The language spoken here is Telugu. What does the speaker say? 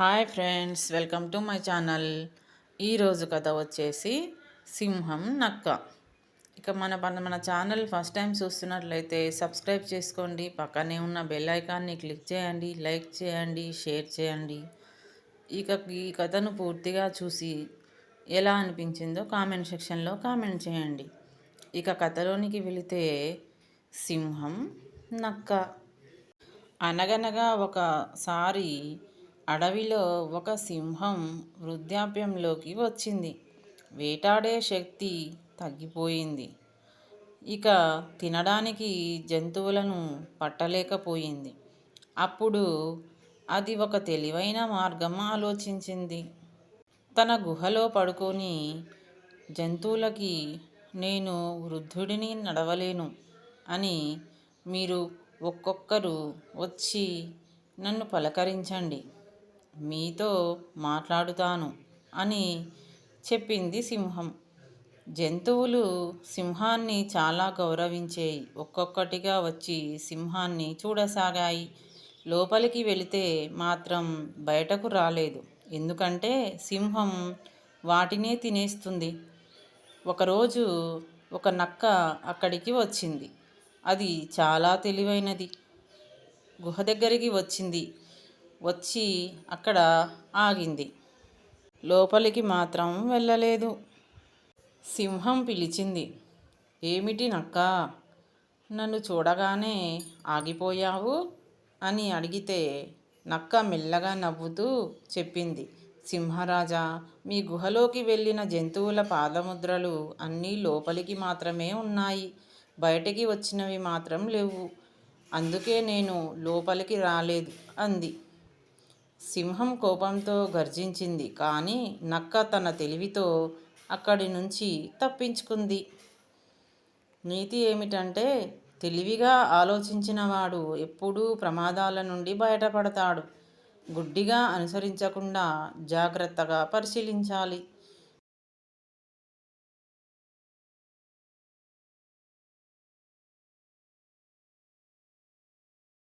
Hi friends welcome to my channel. ఈరోజు కథ వచ్చేసి సింహం నక్క. ఇక మన మన మన ఛానల్ ఫస్ట్ టైం చూస్తున్నట్లయితే సబ్స్క్రైబ్ చేసుకోండి. పక్కనే ఉన్న బెల్ ఐకాన్ని క్లిక్ చేయండి లైక్ చేయండి షేర్ చేయండి. ఇక ఈ కథను పూర్తిగా చూసి ఎలా అనిపించిందో కామెంట్ సెక్షన్లో కామెంట్ చేయండి. ఇక కథలోనికి వెళితే సింహం నక్క. అనగనగా ఒకసారి అడవిలో ఒక సింహం వృద్ధాప్యంలోకి వచ్చింది. వేటాడే శక్తి తగ్గిపోయింది. ఇక తినడానికి జంతువులను పట్టలేకపోయింది. అప్పుడు అది ఒక తెలివైన మార్గం ఆలోచించింది. తన గుహలో పడుకొని జంతువులకి నేను వృద్ధుడిని నడవలేను అని మీరు ఒక్కొక్కరు వచ్చి నన్ను పలకరించండి. మీతో మాట్లాడుతాను అని చెప్పింది సింహం. జంతువులు సింహాన్ని చాలా గౌరవించేయి. ఒక్కొక్కటిగా వచ్చి సింహాన్ని చూడసాగాయి. లోపలికి వెళితే మాత్రం బయటకు రాలేదు. ఎందుకంటే సింహం వాటినే తినేస్తుంది. ఒకరోజు ఒక నక్క అక్కడికి వచ్చింది. అది చాలా తెలివైనది. గుహ దగ్గరికి వచ్చింది. వచ్చి అక్కడ ఆగింది. లోపలికి మాత్రం వెళ్ళలేదు. సింహం పిలిచింది ఏమిటి నక్క? నన్ను చూడగానే ఆగిపోయావు? అని అడిగితే నక్క మెల్లగా నవ్వుతూ చెప్పింది సింహరాజా మీ గుహలోకి వెళ్ళిన జంతువుల పాదముద్రలు అన్నీ లోపలికి మాత్రమే ఉన్నాయి. బయటికి వచ్చినవి మాత్రం లేవు. అందుకే నేను లోపలికి రాలేదు అంది. సింహం కోపంతో గర్జించింది. కానీ నక్క తన తెలివితో అక్కడి నుంచి తప్పించుకుంది. నీతి ఏమిటంటే తెలివిగా ఆలోచించినవాడు ఎప్పుడూ ప్రమాదాల నుండి బయటపడతాడు. గుడ్డిగా అనుసరించకుండా జాగ్రత్తగా పరిశీలించాలి.